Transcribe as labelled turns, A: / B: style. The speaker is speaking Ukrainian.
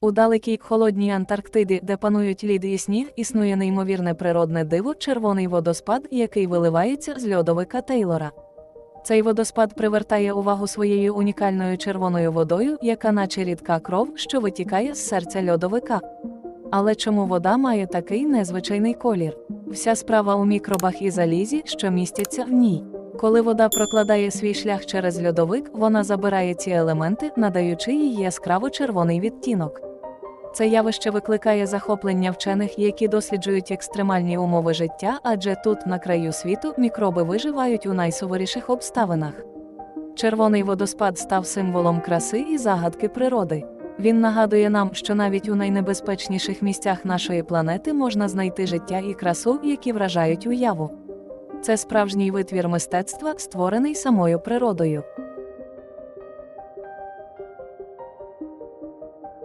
A: У далекій холодній Антарктиді, де панують лід і сніг, існує неймовірне природне диво червоний водоспад, який виливається з льодовика Тейлора. Цей водоспад привертає увагу своєю унікальною червоною водою, яка наче рідка кров, що витікає з серця льодовика. Але чому вода має такий незвичайний колір? Вся справа у мікробах і залізі, що містяться в ній. Коли вода прокладає свій шлях через льодовик, вона забирає ці елементи, надаючи їй яскраво червоний відтінок. Це явище викликає захоплення вчених, які досліджують екстремальні умови життя, адже тут, на краю світу, мікроби виживають у найсуворіших обставинах. Червоний водоспад став символом краси і загадки природи. Він нагадує нам, що навіть у найнебезпечніших місцях нашої планети можна знайти життя і красу, які вражають уяву. Це справжній витвір мистецтва, створений самою природою.